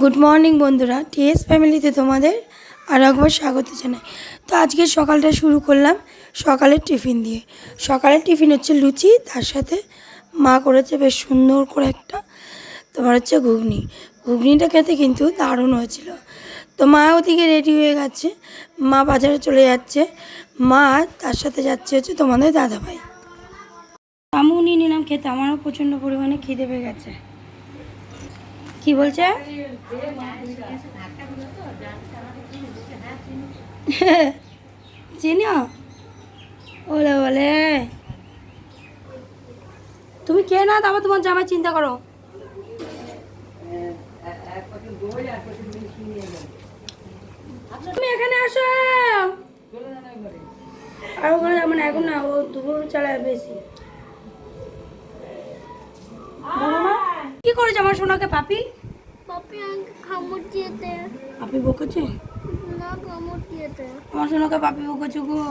Good morning বন্ধুরা। T S ফ্যামিলিতে তোমাদের আর একবার স্বাগত জানাই। তো আজকে সকালটা শুরু করলাম সকালের টিফিন দিয়ে। সকালের টিফিন হচ্ছে লুচি, তার সাথে মা করেছে বেশ সুন্দর করে একটা তোমার হচ্ছে ঘুগনি। ঘুগনিটা খেতে কিন্তু দারুণ হয়েছিল। তো মা ওদিকে রেডি হয়ে গেছে। মা বাজারে চলে যাচ্ছে। মা তার সাথে যাচ্ছে হচ্ছে তোমাদের দাদাভাই। আমিও নিয়ে নিলাম খেতে। আমারও প্রচণ্ড পরিমাণে খিদে পেয়ে গেছে। কি বলছে? চিনো? ওলে বলে তুমি কে না তারপর তোমার জামাই চিন্তা করো। তুমি এখানে আসো। আর ওখানে যাব না, এখন না, ও দুপুর চালায় বেশি। কি করেছে আমার সোনাকে পাপি? পাপি কামড় দিয়েতে পাপি বকেছে? না কামড় দিয়েতে আমার সোনাকে পাপি বকেছে গো।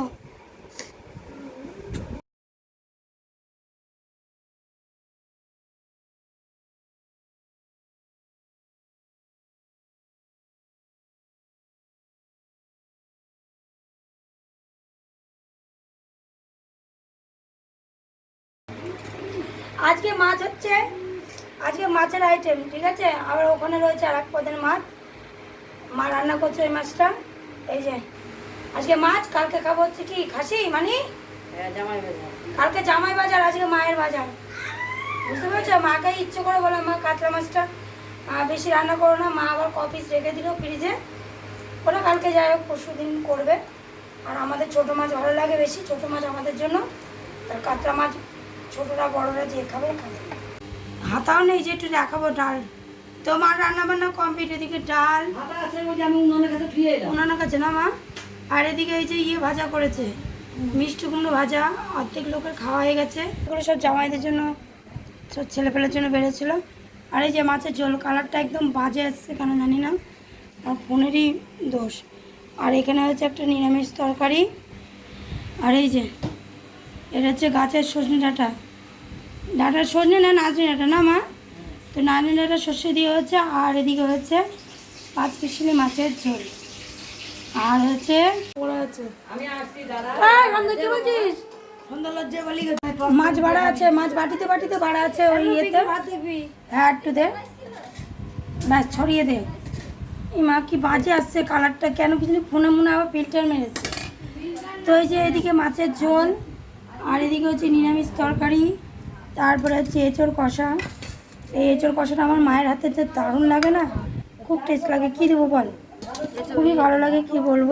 আজকে মাছ হচ্ছে আজকে মাছের আইটেম ঠিক আছে? আবার ওখানে রয়েছে আর এক পদের মাছ। মা রান্না করছে ওই মাছটা। এই যে আজকে মাছ কালকে খাব হচ্ছে কি খাসি মানে? কালকে জামাই বাজার আজকে মায়ের বাজার। বুঝতে পেরেছ? মাকে ইচ্ছে করে বলে মা কাতলা মাছটা বেশি রান্না করো না। মা আবার কপিস রেখে দিল ফ্রিজে ওটা কালকে যাই হোক পরশু দিন করবে। আর আমাদের ছোট মাছ ভালো লাগে বেশি ছোট মাছ আমাদের জন্য। আর কাতলা মাছ ছোটরা বড়রা যে খাবে খাবে। হাতাও নেই যে একটু দেখাবো ডাল। তোমার রান্না বান্না কমপ্লিট এদিকে ডাল। ওনার কাছে না মা? আর এদিকে এই যে ইয়ে ভাজা করেছে মিষ্টি কুমড়ো ভাজা অর্ধেক লোকের খাওয়া হয়ে গেছে। এগুলো সব জামাইদের জন্য সব ছেলেপেলের জন্য বেড়েছিল। আর এই যে মাছের ঝোল কালারটা একদম বাজে আসছে কেন জানি না আর ফোনেরই দোষ। আর এখানে হচ্ছে একটা নিরামিষ তরকারি। আর এই যে এটা হচ্ছে গাছের সজনে ডাঁটা। ডাঁটার সজনে না নাচনি ডাঁটা? না মা? তো নাচনি ডাঁটা সর্ষে দিয়ে হচ্ছে আর এদিকে হচ্ছে পাঁচ পিসলি মাছের ঝোল। আর হচ্ছে? মাছ বাড়া আছে মাছ বাটিতে বাটিতে বাড়া আছে ওই ইয়েতে। হ্যাঁ একটু দে। ব্যাস ছড়িয়ে দে। এই মা কি বাজে আসছে কালারটা কেন কিছু ফোনে মনে আবার ফিল্টার মেরেছে। তো এই যে এদিকে মাছের ঝোল আর এদিকে হচ্ছে নিরামিষ তরকারি। তারপরে হচ্ছে এঁচড় কষা। এই এঁচড় কষাটা আমার মায়ের হাতে যে দারুণ লাগে না, খুব টেস্ট লাগে। কী দেবো বল? খুবই ভালো লাগে, কি বলব?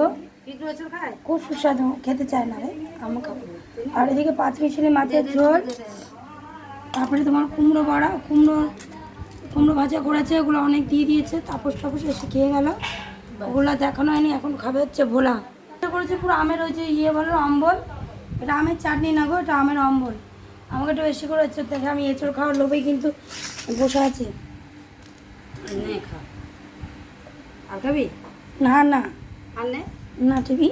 খুব সুস্বাদু, খেতে চায় না রে আমি খাব। আর এদিকে পাঁচ মিশালি মাছের ঝোল। তারপরে তোমার কুমড়ো বড়া, কুমড়ো কুমড়ো ভাজা করেছে, ওগুলো অনেক দিয়ে দিয়েছে, তাপস টাপস এসে খেয়ে গেল। ওগুলো দেখানো হয়নি, এখন খাবে হচ্ছে ভোলা। করেছে পুরো আমের ওই যে ইয়ে বলো অম্বল এটা আমের চাটনি না গো, এটা আমের অম্বল আমাকে একটু বেশি করে হচ্ছে দেখে আমি এঁচড় খাওয়ার লোভেই কিন্তু বসে আছি। আর খাবি? না না। আর নে? না ঠিকই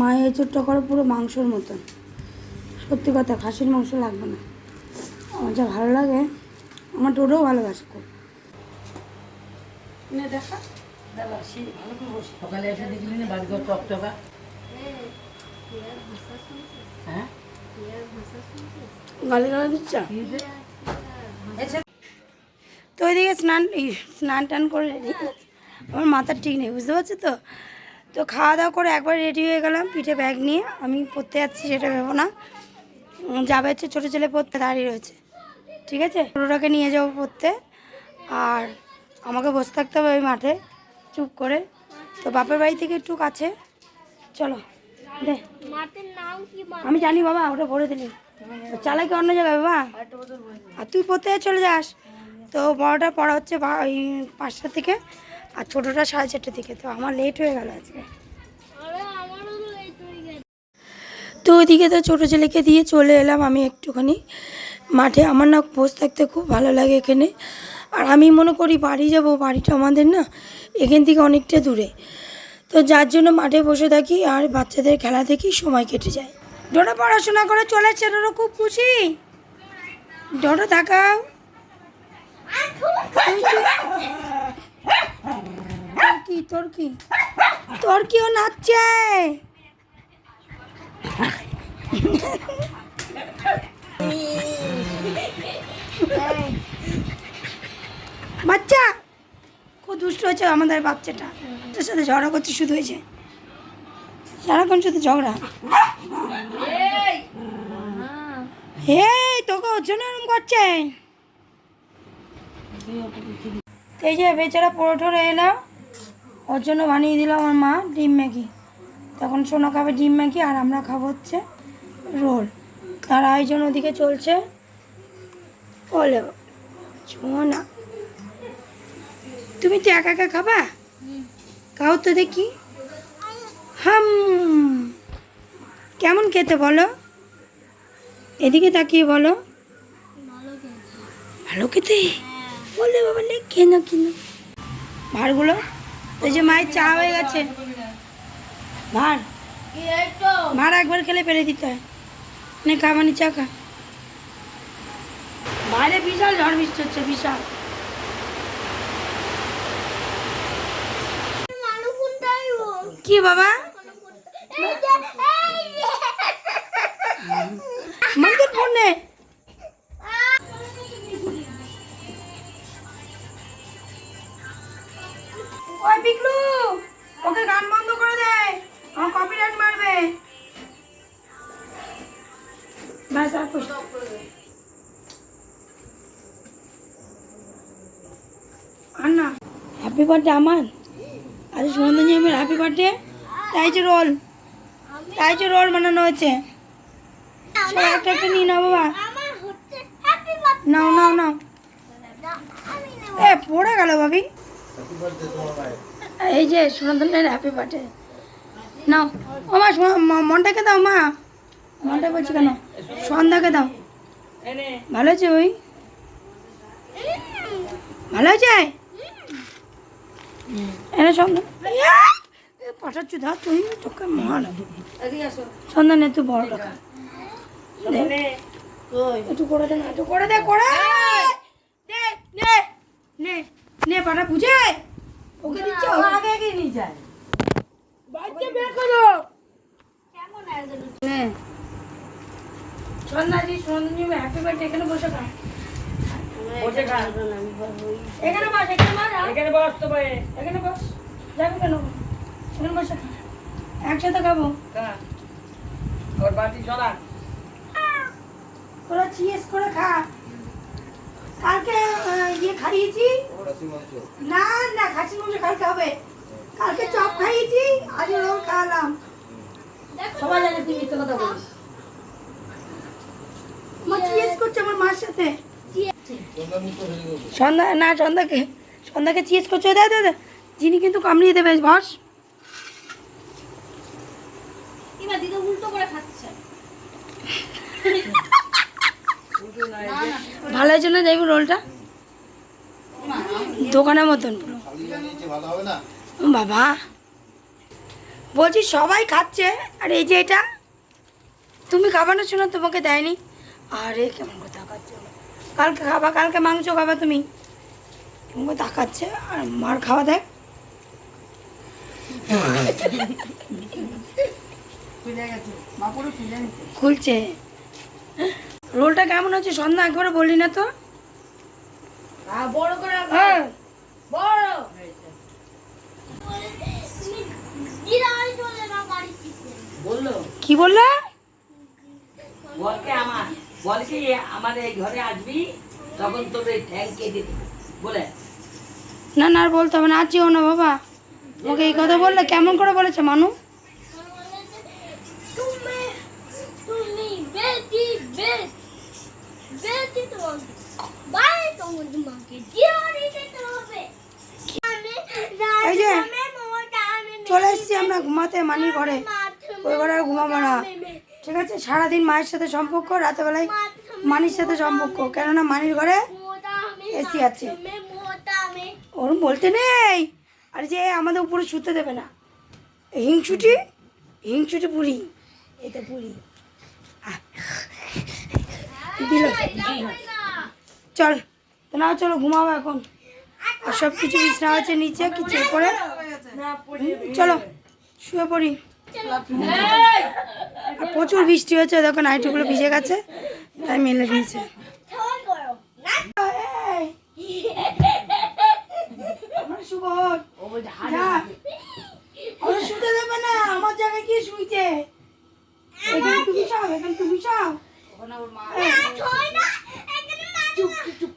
মায়ের এঁচড়টা করে পুরো মাংসর মতন। সত্যি কথা খাসির মাংস লাগবে না। আমার যা ভালো লাগে আমার টোটোও ভালোবাসে খুব। দেখা। দাদা সে ভালো করে বসে। সকালে এসে দেখলি না বাড়ি ঘর চকচকা তো ওইদিকে স্নান স্নান টান করে রেডি। আমার মাথার ঠিক নেই, বুঝতে পারছ তো? তো খাওয়া দাওয়া করে একবার রেডি হয়ে গেলাম পিঠে ব্যাগ নিয়ে। আমি পড়তে যাচ্ছি, সেটা ভেবো না। যাবে হচ্ছে ছোটো ছেলে পড়তে, দাঁড়িয়ে রয়েছে। ঠিক আছে? ছোটোটাকে নিয়ে যাব পড়তে। আর আমাকে বসে থাকতে হবে ওই মাঠে, চুপ করে। তো বাপের বাড়ি থেকে একটু কাছে। চলো। দে। আমি জানি বাবা, ওটা ভরে দিলি। চালাই কি অন্য জায়গায় বাবা। আর তুই পড়তে চলে যাস। তো বড়টা পড়া হচ্ছে ওই পাঁচটা থেকে আর ছোটোটা সাড়ে চারটে থেকে তো আমার লেট হয়ে গেল আজকে। তো ওইদিকে তো ছোটো ছেলেকে দিয়ে চলে এলাম আমি একটুখানি। মাঠে আমার না বসে থাকতে খুব ভালো লাগে এখানে। আর আমি মনে করি বাড়ি যাব, বাড়িটা আমাদের না, এখান থেকে অনেকটা দূরে। তো যার জন্য মাঠে বসে থাকি আর বাচ্চাদের খেলা থেকেই সময় কেটে যায়। ডোডো পড়াশোনা করে চলেছে, ডোডো খুব খুশি। ডোডো থাকাও কি, তোর কি? তোর কিও নাচছে? বাচ্চা! খুব দুষ্ট হয়েছে আমাদের বাচ্চাটা। তার সাথে ঝগড়া করছে শুধু হয়েছে। সারাক্ষণ শুধু ঝগড়া। এই তোকে ওর জন্য এরকম করছে। এই যে বেচারা পরোঠরে এলো, ওর জন্য বানিয়ে দিল আমার মা ডিম ম্যাগি। তখন সোনা খাবে ডিম ম্যাগি আর আমরা খাব হচ্ছে রোল। তার আয়োজন ওদিকে চলছে। বলে সোনা তুমি তো একা একা খাবা? খাও তো দেখি। হাম। কেমন খেতে বলো? এদিকে তাকিয়ে বলো। ভালো খেতে? বলে বাবা লে কেন কেন ভাড়গুলো ওই যে মায়ের চা হয়ে গেছে। ভাড় ভাড় একবার খেলে ফেলে দিতে হয়। নে খাবানি চা খা। বাইরে বিশাল ঝড় বৃষ্টি হচ্ছে, বিশাল মানু কোনটাই ও কি বাবা? ওকে গান বন্ধ করে দে। আমার কপিরাইট মারবে। ব্যাস আর আর না হ্যাপি বার্থডে আমার আজ সুনন্দন হ্যাপি বার্থডে তাই যে রোল। তাই রোল বানানো হয়েছে। একটা একটা নিয়ে নাও বাবা। নাও নাও নাও। এ, পড়ে গেল ভাবি। এই যে সুনন্দনের হ্যাপি বার্থডে নাও। ও মা মনটাকে দাও, মা। মনটা বলছি কেন? সন্ধ্যাকে দাও। ভালো আছে ওই ভালো আছে? এনে সন্ধ্যা পাঠাচ্ছি ধর তুই তোকে মহান সন্ধ্যা নে তুই বড় টাকা একটু করে দে না একটু করে দে করে দে। নে নে নে পাটা বুঝে ওকে দিচ্ছ? আগে আগে নিয়ে যায়? বাচ্চা বের করো। কেমন আয়োজন নে। সন্ধ্যাজি সন্ধ্যা হ্যাপি বার্থডে এখানে বসে খা বসে খা এখানে বস এখানে বস। এখানে বস তো এখানে বস। যাবে কেন? একসাথে খাব? ওর বাটি চলা তোরা চিয়েস করে খা। কালকে ইয়ে খাইয়েছি? না না খাসি মাংস কালকে হবে। কালকে চপ খাইয়েছি আজ রোল খাওয়ালাম। সবাই জানে তুই মিথ্যে কথা বলিস। মা চিয়েস করছে আমার মার সাথে। সন্ধ্যা না সন্ধ্যাকে সন্ধ্যাকে চিয়েস করছে। দে দে দে। যিনি কিন্তু কামড়িয়ে দেবে বস। এবার দিদি উল্টো করে খাচ্ছে। ভালো হয়েছে না যাইব রোলটা? দোকানের মতন পুরো। ভালো হবে না ও বাবা। বলছি সবাই খাচ্ছে। আর এই যে এটা তুমি খাবা না শোনো তোমাকে দেয়নি। আরে কেমন করে তাকাচ্ছে কালকে খাবা কালকে মাংস খাবা তুমি। কেমন করে তাকাচ্ছে। আর মার খাওয়া দেখ। খুলছে। রোলটা কেমন হচ্ছে সন্ধ্যা? একবারে বললি না তো। বড় করে হ্যাঁ। বড়। কি বললা? বলকে আমার বল আমার এই ঘরে আসবি তখন তোর এই ঠ্যাং কেটে বলে। না না আর বলতে হবে না। আর যেও না বাবা। তোমাকে এই কথা বললে কেমন করে বলেছে মানু তুমি তুমি বেটি বেট বেটি তোমার বাড়ি তোমার তোমাকে জিয়ারি দিতে হবে আমি এই যে, চলে এসেছি আমরা ঘুমাতে মানির ঘরে। ওই ঘরে আর ঘুমাবো না। ঠিক আছে সারাদিন মায়ের সাথে সম্পর্ক রাতেবেলায় মানির সাথে সম্পর্ক। কেননা মানির ঘরে এসি আছে। ওরম বলতে নেই। আর যে আমাদের উপরে শুতে দেবে না। হিংসুটি হিংসুটি পুরি। এটা পুরি। আহ। চল। তো না চলো ঘুমাবো এখন। আর সব কিছু বিছনা আছে নিচে কিছু করে। চলো শুয়ে পড়ি। প্রচুর বৃষ্টি হয়েছে দেখো নাইটগুলো ভিজে গেছে তাই মেলে দিয়েছে। শুতে দেবে না আমার জায়গায় কি শুইছে। এখানে তুমি এখানে তুমি চুপ চুপ চুপ।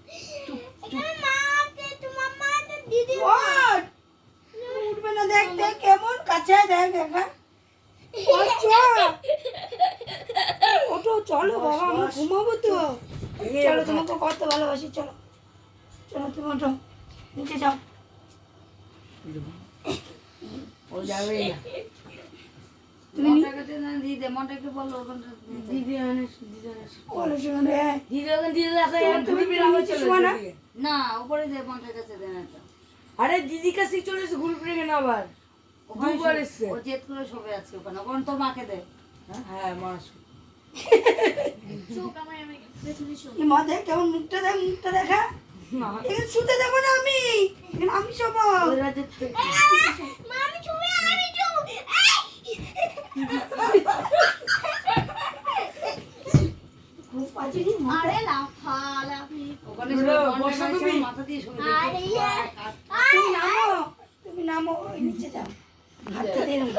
উঠবে না দেখ দেখ কেমন কাছে দেখ দেখা। ওটো চলো বাবা আমরা ঘুমাবো তো। চলো তোমাকে কত ভালোবাসি চলো। চলো তুমি ওঠো। নিচে যাও। ও যাবে না। উপরে দে মনটার কাছে দেন আরে দিদির কাছে চলে এসে ঘুরে ফিরে কেন আবার। দুবার এসছে। ও জেদ করে শোবে আছে ওখানে। ওখানে তোর মাকে দে। হ্যাঁ? চোখ এই মা দেখ কেমন মুখটা দেখ মুখটা দেখা। এখানে শুতে দেবো না আমি। মা মা। ওখানে তুমি। মাথা দিয়ে। তুমি নামো তুমি নামো ওই নিচে যাও। হাতটা এরকম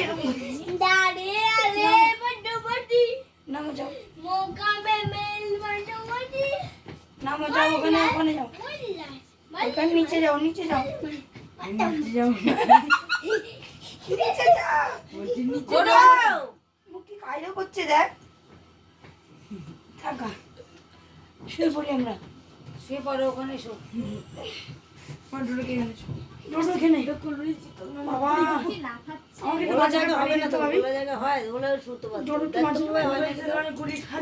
এরকম দাঁড়ে আরে বড় নামো যাও। মোকা মে মেল বড় নামো যাও ওখানে ওখানে যাও। ওখানে নিচে যাও নিচে যাও। নিচে যাও। মুখ কি কায়দা করছে দেখ। থাকা। শুয়ে পড়ি আমরা। শুয়ে পড়ে ওখানে শো একটু ওলা মাঝে জায়গা হবে না জায়গা হয়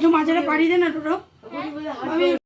হয় পাড়ি দে না আমি